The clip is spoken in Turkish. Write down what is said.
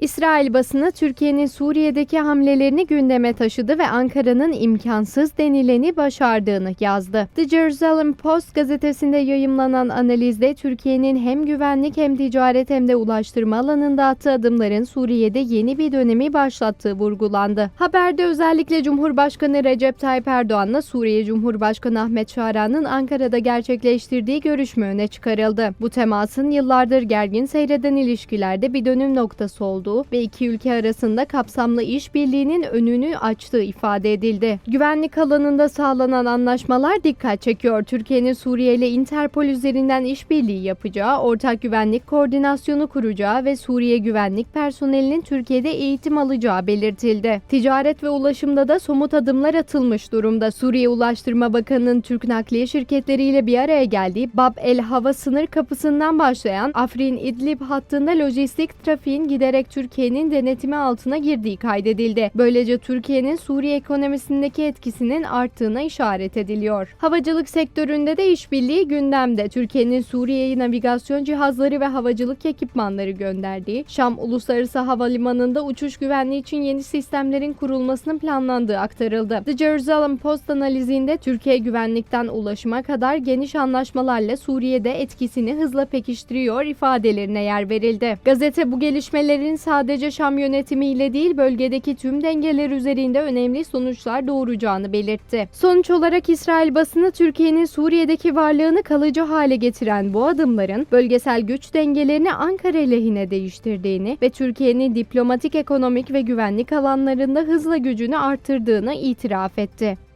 İsrail basını Türkiye'nin Suriye'deki hamlelerini gündeme taşıdı ve Ankara'nın imkansız denileni başardığını yazdı. The Jerusalem Post gazetesinde yayımlanan analizde Türkiye'nin hem güvenlik hem ticaret hem de ulaştırma alanında attığı adımların Suriye'de yeni bir dönemi başlattığı vurgulandı. Haberde özellikle Cumhurbaşkanı Recep Tayyip Erdoğan'la Suriye Cumhurbaşkanı Ahmet Şaran'ın Ankara'da gerçekleştirdiği görüşme öne çıkarıldı. Bu temasın yıllardır gergin seyreden ilişkilerde bir dönüm noktası olduğu ve iki ülke arasında kapsamlı işbirliğinin önünü açtığı ifade edildi. Güvenlik alanında sağlanan anlaşmalar dikkat çekiyor. Türkiye'nin Suriye ile Interpol üzerinden işbirliği yapacağı, ortak güvenlik koordinasyonu kuracağı ve Suriye güvenlik personelinin Türkiye'de eğitim alacağı belirtildi. Ticaret ve ulaşımda da somut adımlar atılmış durumda. Suriye Ulaştırma Bakanı'nın Türk nakliye şirketleriyle bir araya geldiği Bab el Hava sınır kapısından başlayan Afrin İdlib hattında lojistik trafiğin giderek Türkiye'nin denetimi altına girdiği kaydedildi. Böylece Türkiye'nin Suriye ekonomisindeki etkisinin arttığına işaret ediliyor. Havacılık sektöründe de işbirliği gündemde. Türkiye'nin Suriye'ye navigasyon cihazları ve havacılık ekipmanları gönderdiği, Şam Uluslararası Havalimanı'nda uçuş güvenliği için yeni sistemlerin kurulmasının planlandığı aktarıldı. The Jerusalem Post analizinde Türkiye güvenlikten ulaşıma kadar geniş anlaşmalarla Suriye'de etkisini hızla pekiştiriyor ifadelerine yer verildi. Gazete bu gelişmelerin sadece Şam yönetimiyle değil bölgedeki tüm dengeler üzerinde önemli sonuçlar doğuracağını belirtti. Sonuç olarak İsrail basını Türkiye'nin Suriye'deki varlığını kalıcı hale getiren bu adımların bölgesel güç dengelerini Ankara lehine değiştirdiğini ve Türkiye'nin diplomatik, ekonomik ve güvenlik alanlarında hızla gücünü artırdığını itiraf etti.